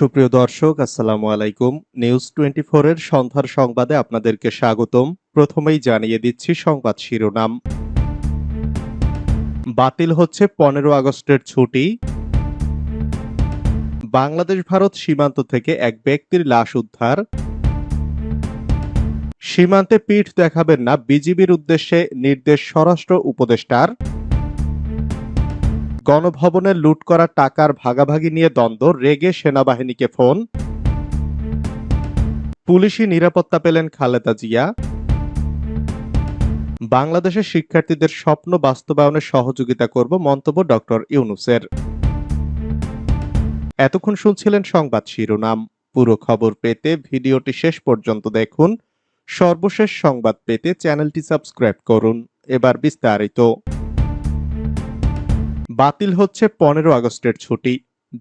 সুপ্রিয় দর্শক, আসসালামু আলাইকুম। নিউজ টোয়েন্টি এর সন্ধ্যার সংবাদে আপনাদেরকে স্বাগতম। প্রথমেই জানিয়ে দিচ্ছি সংবাদ শিরোনাম। বাতিল হচ্ছে পনেরো আগস্টের ছুটি। বাংলাদেশ ভারত সীমান্ত থেকে এক ব্যক্তির লাশ উদ্ধার। সীমান্তে পিঠ দেখাবেন না বিজিবির উদ্দেশ্যে নির্দেশ স্বরাষ্ট্র উপদেষ্টার। গণভবনের লুট করা টাকার ভাগাভাগি নিয়ে দ্বন্দ্ব, রেগে সেনাবাহিনীকে ফোন। পুলিশি নিরাপত্তা পেলেন খালেদা জিয়া। বাংলাদেশের শিক্ষার্থীদের স্বপ্ন বাস্তবায়নে সহযোগিতা করব মন্তব্য ডক্টর ইউনুসের। এতক্ষণ শুনছিলেন সংবাদ শিরোনাম। পুরো খবর পেতে ভিডিওটি শেষ পর্যন্ত দেখুন। সর্বশেষ সংবাদ পেতে চ্যানেলটি সাবস্ক্রাইব করুন। এবার বিস্তারিত। বাতিল হচ্ছে পনেরো আগস্টের ছুটি।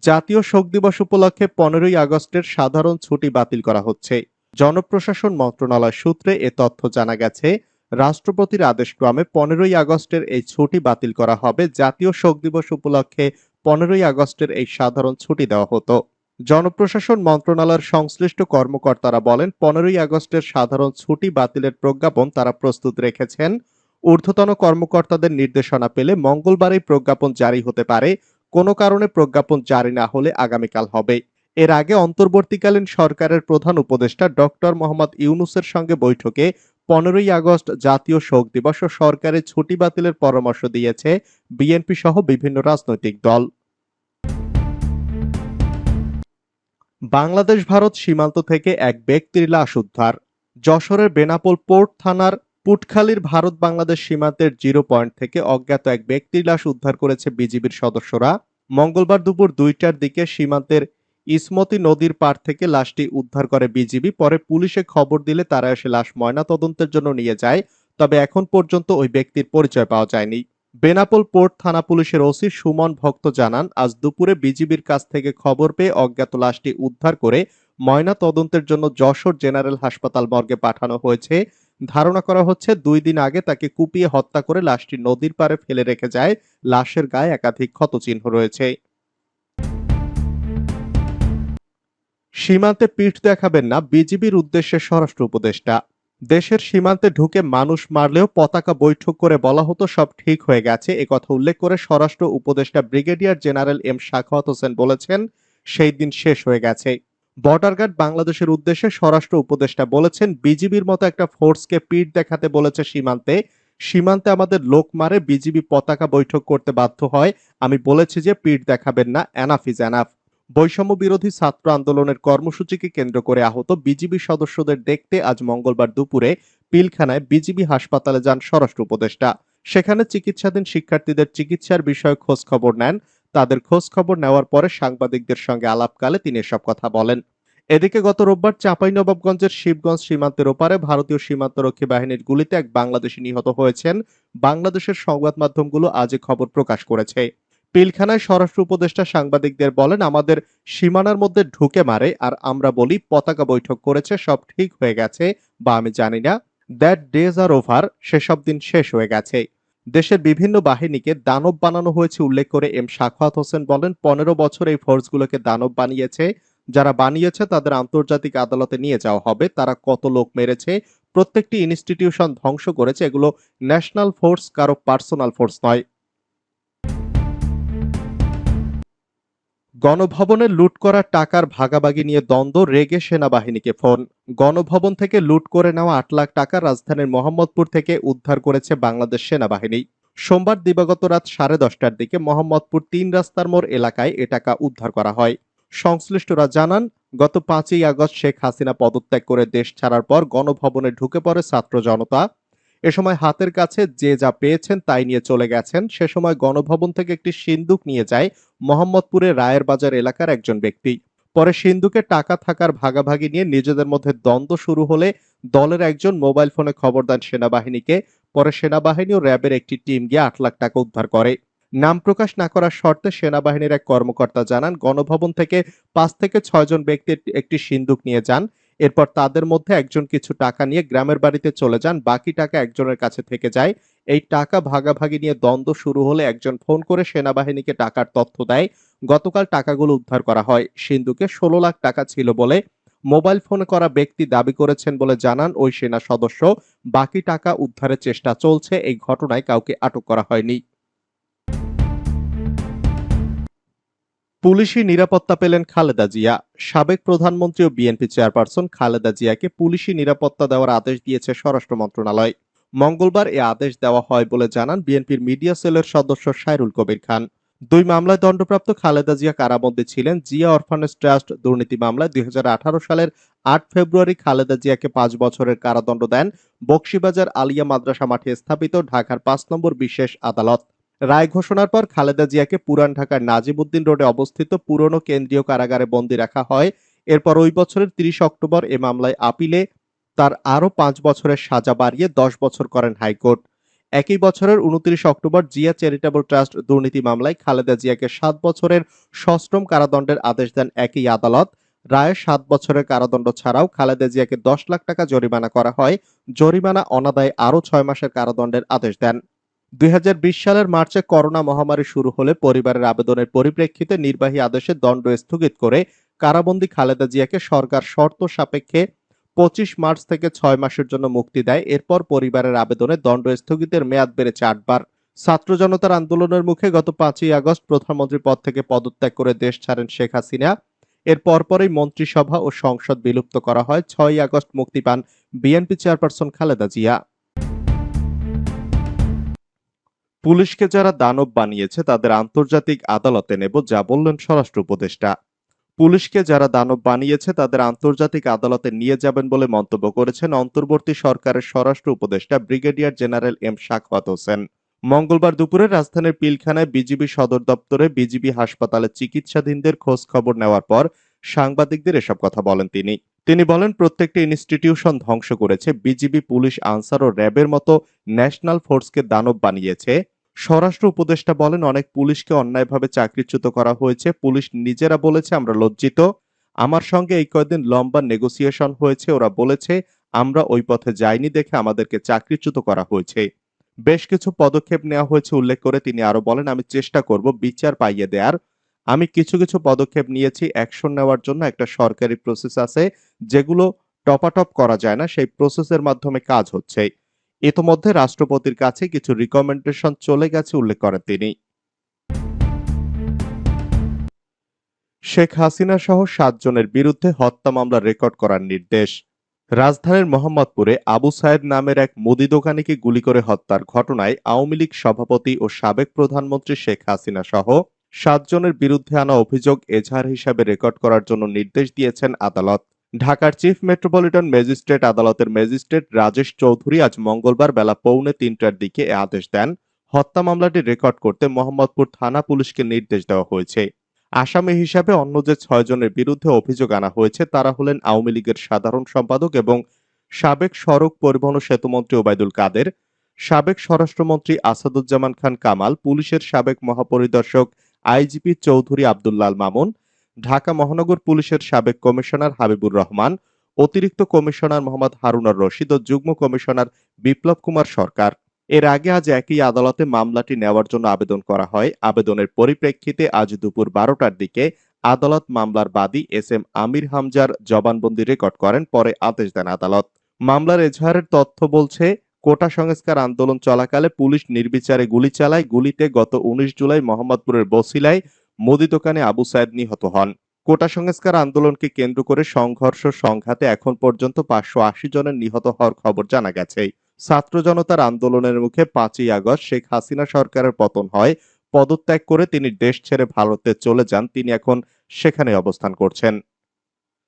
জাতীয় শোক দিবস উপলক্ষে পনেরোই আগস্টের সাধারণ ছুটি বাতিল করা হচ্ছে। জনপ্রশাসন মন্ত্রণালয় সূত্রে এ তথ্য জানা গেছে, রাষ্ট্রপতির আদেশক্রমে পনেরোই আগস্টের এই ছুটি বাতিল করা হবে। জাতীয় শোক দিবস উপলক্ষে পনেরোই আগস্টের এই সাধারণ ছুটি দেওয়া হতো। জনপ্রশাসন মন্ত্রণালয়ের সংশ্লিষ্ট কর্মকর্তারা বলেন, পনেরোই আগস্টের সাধারণ ছুটি বাতিলের প্রজ্ঞাপন তারা প্রস্তুত রেখেছেন। ঊর্ধ্বতন কর্মকর্তাদের নির্দেশনা পেলে মঙ্গলবারই প্রজ্ঞাপন জারি হতে পারে। কোনো কারণে প্রজ্ঞাপন জারি না হলে আগামীকাল হবে। এর আগে অন্তর্বর্তীকালীন সরকারের প্রধান উপদেষ্টা ডক্টর মোহাম্মদ ইউনুসের সঙ্গে বৈঠকে পনেরোই আগস্ট জাতীয় শোক দিবস ও সরকারের ছুটি বাতিলের পরামর্শ দিয়েছে বিএনপি সহ বিভিন্ন রাজনৈতিক দল। বাংলাদেশ ভারত সীমান্ত থেকে এক ব্যক্তির লাশ উদ্ধার। যশোরের বেনাপোল পোর্ট থানার পুটখালীর ভারত বাংলাদেশ সীমান্তের জিরো পয়েন্ট থেকে অজ্ঞাত এক ব্যক্তির লাশ উদ্ধার করেছে বিজিবির সদস্যরা। মঙ্গলবার দুপুর দুইটার দিকে সীমান্তের ইসমতি নদীর পার থেকে লাশটি উদ্ধার করে বিজিবি। পরে পুলিশে খবর দিলে তারা এসে লাশ ময়না তদন্তের জন্য নিয়ে যায়, তবে এখন পর্যন্ত ওই ব্যক্তির পরিচয় পাওয়া যায়নি। বেনাপোল পোর্ট থানা পুলিশের ওসি সুমন ভক্ত জানান, আজ দুপুরে বিজিবির কাছ থেকে খবর পেয়ে অজ্ঞাত লাশটি উদ্ধার করে ময়না তদন্তের জন্য যশোর জেনারেল হাসপাতাল মর্গে পাঠানো হয়েছে। ধারণা করা হচ্ছে দুই দিন আগে তাকে কুপিয়ে হত্যা করে লাশটি নদীর পাড়ে ফেলে রেখে যায়। লাশের গায়ে একাধিক ক্ষতচিহ্ন রয়েছে। সীমান্তে পিঠ দেখাবেন না বিজিবির উদ্দেশ্যে স্বরাষ্ট্র উপদেষ্টা। দেশের সীমান্তে ঢুকে মানুষ মারলেও পতাকা বৈঠক করে বলা হতো সব ঠিক হয়ে গেছে। একথা উল্লেখ করে স্বরাষ্ট্র উপদেষ্টা brigadier general M Sakhawat Hossain বলেছেন, সেই দিন শেষ হয়ে গেছে। বর্ডার গার্ড বাংলাদেশের উদ্দেশ্যে স্বরাষ্ট্র উপদেষ্টা বলেছেন, বিজিবির মতো একটা ফোর্সকে পিঠ দেখাতে বলেছে সীমান্তে। সীমান্তে আমাদের লোক মারে, বিজিবি পতাকা বৈঠক করতে বাধ্য হয়। আমি বলেছি যে পিঠ দেখাবেন না এনাফ ইজ এনাফ বৈষম্য বিরোধী ছাত্র আন্দোলনের কর্মসূচিকে কেন্দ্র করে আহত বিজিবি সদস্যদের দেখতে আজ মঙ্গলবার দুপুরে পিলখানায় বিজিবি হাসপাতালে যান স্বরাষ্ট্র উপদেষ্টা। সেখানে চিকিৎসাধীন শিক্ষার্থীদের চিকিৎসার বিষয়ে খোঁজ খবর নেন তাদের খোঁজ খবর নেওয়ার পরে সাংবাদিকদের সঙ্গে আলাপকালে তিনি এসব কথা বলেন। এদিকে গত রোববার চাঁপাইনবাবগঞ্জের শিবগঞ্জ সীমান্তের ওপারে ভারতীয় সীমান্তরক্ষী বাহিনীর গুলিতে এক বাংলাদেশি নিহত হয়েছেন। বাংলাদেশের সংবাদ মাধ্যমগুলো আজ খবর প্রকাশ করেছে। পিলখানায় স্বরাষ্ট্র উপদেষ্টা সাংবাদিকদের বলেন, আমাদের সীমানার মধ্যে ঢুকে মারে আর আমরা বলি, পতাকা বৈঠক করেছে, সব ঠিক হয়ে গেছে বা আমি জানি না। দ্যাট ডেজ আর ওভার সেসব দিন শেষ হয়ে গেছে। দেশের বিভিন্ন বাহিনীকে দানব বানানো হয়েছে উল্লেখ করে এম সাখাত হোসেন বলেন, পনেরো বছর এই ফোর্সগুলোকে দানব বানিয়েছে। যারা বানিয়েছে তাদের আন্তর্জাতিক আদালতে নিয়ে যাওয়া হবে। তারা কত লোক মেরেছে? প্রত্যেকটি ইনস্টিটিউশন ধ্বংস করেছে। এগুলো ন্যাশনাল ফোর্স, কারও পার্সোনাল ফোর্স নয়। গণভবনে লুট করা টাকার ভাগাভাগি নিয়ে দ্বন্দ্ব, রেগে সেনাবাহিনীকে ফোন। গণভবন থেকে লুট করে নেওয়া আট লাখ টাকা রাজধানীর মোহাম্মদপুর থেকে উদ্ধার করেছে বাংলাদেশ সেনাবাহিনী। সোমবার দিবাগত রাত সাড়ে দশটার দিকে মোহাম্মদপুর তিন রাস্তার মোড় এলাকায় এ টাকা উদ্ধার করা হয়। সংশ্লিষ্টরা জানান, গত পাঁচই আগস্ট শেখ হাসিনা পদত্যাগ করে দেশ ছাড়ার পর গণভবনে ঢুকে পড়ে ছাত্র জনতা এ সময় হাতের কাছে যে যা পেয়েছেন তাই নিয়ে চলে গেছেন। সে সময় গণভবন থেকে একটি সিন্দুক নিয়ে যায় মোহাম্মদপুরের রায়ের বাজার এলাকার একজন ব্যক্তি। পরে সিন্ধুকে টাকা থাকার ভাগাভাগি নিয়ে নিজেদের মধ্যে দ্বন্দ্ব শুরু হলে দলের একজন মোবাইল ফোনে খবর দেন সেনাবাহিনীকে। পরে সেনাবাহিনী ও র্যাবের একটি টিম গিয়ে আট লাখ টাকা উদ্ধার করে। নাম প্রকাশ না করার শর্তে সেনাবাহিনীর এক কর্মকর্তা জানান, গণভবন থেকে পাঁচ থেকে ছয়জন ব্যক্তি একটি সিন্দুক নিয়ে যান। এরপর তাদের মধ্যে একজন কিছু টাকা নিয়ে গ্রামের বাড়িতে চলে যান, বাকি টাকা একজনের কাছে থেকে যায়। এই টাকা ভাগাভাগি নিয়ে দ্বন্দ্ব শুরু হলে একজন ফোন করে সেনাবাহিনীকে টাকার তথ্য দেয়। গতকাল টাকাগুলো উদ্ধার করা হয়। সিন্ধুকে ষোলো লাখ টাকা ছিল বলে মোবাইল ফোনে করা ব্যক্তি দাবি করেছেন বলে জানান ওই সেনা সদস্য। বাকি টাকা উদ্ধারের চেষ্টা চলছে। এই ঘটনায় কাউকে আটক করা হয়নি। পুলিশি নিরাপত্তা পেলেন খালেদা জিয়া। সাবেক প্রধানমন্ত্রী ও বিএনপি চেয়ারপারসন খালেদা জিয়াকে পুলিশি নিরাপত্তা দেওয়ার আদেশ দিয়েছে স্বরাষ্ট্র মন্ত্রণালয়। মঙ্গলবার এ আদেশ দেওয়া হয় বলে জানান বিএনপির মিডিয়া সেলের সদস্য সাইরুল কবির খান। দুই মামলায় দণ্ডপ্রাপ্ত খালেদা জিয়া কারাবন্দী ছিলেন জিয়া অরফানেজ ট্রাস্ট দুর্নীতি মামলায় দুই হাজার আঠারো সালের আট ফেব্রুয়ারি খালেদা জিয়াকে পাঁচ বছরের কারাদণ্ড দেন বক্সিবাজার আলিয়া মাদ্রাসা মাঠে স্থাপিত ঢাকার পাঁচ নম্বর বিশেষ আদালত। রায় ঘোষণার পর খালেদা জিয়াকে পুরান ঢাকার নাজিমুদ্দিন রোডে অবস্থিত পুরনো কেন্দ্রীয় কারাগারে বন্দী রাখা হয়। এরপর ওই বছরের তিরিশ অক্টোবর এ মামলায় আপিলে তার আরও পাঁচ বছরের সাজা বাড়িয়ে দশ বছর করেন হাইকোর্ট। একই বছরের উনত্রিশ অক্টোবর জিয়া চ্যারিটেবল ট্রাস্ট দুর্নীতি মামলায় খালেদা জিয়াকে সাত বছরের সশ্রম কারাদণ্ডের আদেশ দেন একই আদালত। রায়ে সাত বছরের কারাদণ্ড ছাড়াও খালেদা জিয়াকে দশ লাখ টাকা জরিমানা করা হয়। জরিমানা অনাদায়ে আরও ছয় মাসের কারাদণ্ডের আদেশ দেন। দুই হাজার বিশ সালের মার্চে করোনা মহামারী শুরু হলে পরিবারের আবেদনের পরিপ্রেক্ষিতে নির্বাহী আদেশে দণ্ড স্থগিত করে কারাবন্দী খালেদা জিয়াকে সরকার শর্ত সাপেক্ষে পঁচিশ মার্চ থেকে ছয় মাসের জন্য মুক্তি দেয়। এরপর পরিবারের আবেদনে দণ্ড স্থগিতের মেয়াদ বেড়েছে আটবার ছাত্র জনতার আন্দোলনের মুখে গত পাঁচই আগস্ট প্রধানমন্ত্রী পদ থেকে পদত্যাগ করে দেশ ছাড়েন শেখ হাসিনা। এর পরপরই মন্ত্রিসভা ও সংসদ বিলুপ্ত করা হয়। ছয় আগস্ট মুক্তি পান বিএনপি চেয়ারপারসন খালেদা জিয়া। পুলিশকে যারা দানব বানিয়েছে, তাদের আন্তর্জাতিক আদালতে নেব, যা বললেন স্বরাষ্ট্র উপদেষ্টা। পুলিশকে যারা দানব বানিয়েছে, তাদের আন্তর্জাতিক আদালতে নিয়ে যাবেন বলে মন্তব্য করেছেন অন্তর্বর্তী সরকারের স্বরাষ্ট্র উপদেষ্টা brigadier general M Sakhawat Hossain. মঙ্গলবার দুপুরে রাজধানীর পিলখানায় বিজিবি সদর দপ্তরে বিজিবি হাসপাতালে চিকিৎসাধীনদের খোঁজ খবর নেওয়ার পর সাংবাদিকদের এসব কথা বলেন তিনি। তিনি বলেন, প্রত্যেকটি ইনস্টিটিউশন ধ্বংস করেছে। বিজিবি পুলিশ আনসার ও র্যাবের মতো ন্যাশনাল ফোর্সকে দানব বানিয়েছে। স্বরাষ্ট্র উপদেষ্টা বলেন, অনেক পুলিশকে অন্যায়ভাবে চাকরিচ্যুত করা হয়েছে। পুলিশ নিজেরা বলেছে, আমরা লজ্জিত। আমার সঙ্গে এই কয়েকদিন লম্বা নেগোসিয়েশন হয়েছে। ওরা বলেছে, আমরা ওই পথে যাইনি দেখে আমাদেরকে চাকরিচ্যুত করা হয়েছে। বেশ কিছু পদক্ষেপ নেওয়া হয়েছে, উল্লেখ করে তিনি আরও বলেন, আমি চেষ্টা করব বিচার পাইয়ে দেওয়ার আমি কিছু কিছু পদক্ষেপ নিয়েছি অ্যাকশন নেওয়ার জন্য একটা সরকারি প্রসেস আছে, যেগুলো টপাটপ করা যায় না, সেই প্রসেসের মাধ্যমে কাজ হচ্ছে। ইতোমধ্যে রাষ্ট্রপতির কাছে কিছু রিকমেন্ডেশন চলে গেছে, উল্লেখ করেন তিনি। শেখ হাসিনা সহ সাতজনের বিরুদ্ধে হত্যা মামলা রেকর্ড করার নির্দেশ। রাজধানীর মোহাম্মদপুরে আবু সায়েদ নামের এক মুদি দোকানিকে গুলি করে হত্যার ঘটনায় আওয়ামী লীগ সভাপতি ও সাবেক প্রধানমন্ত্রী শেখ হাসিনা সহ সাতজনের বিরুদ্ধে আনা অভিযোগ এজাহার হিসাবে রেকর্ড করার জন্য নির্দেশ দিয়েছেন আদালত। ঢাকার চিফ মেট্রোপলিটন ম্যাজিস্ট্রেট আদালতের ম্যাজিস্ট্রেট রাজেশ চৌধুরী আজ মঙ্গলবার বেলা পৌনে তিনটার দিকে এ আদেশ দেন। হত্যা মামলাটি রেকর্ড করতে মোহাম্মদপুর থানা পুলিশকে নির্দেশ দেওয়া হয়েছে। আসামি হিসাবে অন্য যে ছয়জনের বিরুদ্ধে অভিযোগ আনা হয়েছে, তারা হলেন আওয়ামী লীগের সাধারণ সম্পাদক এবং সাবেক সড়ক পরিবহন সেতুমন্ত্রী ওবায়দুল কাদের, সাবেক স্বরাষ্ট্রমন্ত্রী আসাদুজ্জামান খান কামাল, পুলিশের সাবেক মহাপরিদর্শক আইজিপি চৌধুরী আব্দুল্লাল মামুন, ঢাকা মহানগর পুলিশের সাবেক কমিশনার হাবিবুর রহমান, অতিরিক্ত কমিশনার মোহাম্মদ হারুনার রশিদ ও যুগ্ম কমিশনার বিপ্লব কুমার সরকার। এর আগে আজ একই আদালতে মামলাটি নেওয়ার জন্য আবেদন করা হয়। আবেদনের পরিপ্রেক্ষিতে আজ দুপুর বারোটার দিকে আদালত মামলার বাদী এস এম আমির হামজার জবানবন্দি রেকর্ড করেন, পরে আদেশ দেন আদালত। মামলার এজাহারের তথ্য বলছে কোটা সংস্কার আন্দোলন চলাকালে পুলিশ নির্বিচারে গুলি চালায়। গুলিতে গত উনিশ জুলাই মোহাম্মদপুরের বসিলায় মুদি দোকানে আবু সায়েদ নিহত হন। কোটা সংস্কার আন্দোলনকে কেন্দ্র করে সংঘর্ষ সংঘাতে এখন পর্যন্ত পাঁচশো আশি জনের নিহত হওয়ার খবর জানা গেছে। ছাত্র জনতার আন্দোলনের মুখে পাঁচই আগস্ট শেখ হাসিনা সরকারের পতন হয়। পদত্যাগ করে তিনি দেশ ছেড়ে ভারতে চলে যান। তিনি এখন সেখানে অবস্থান করছেন।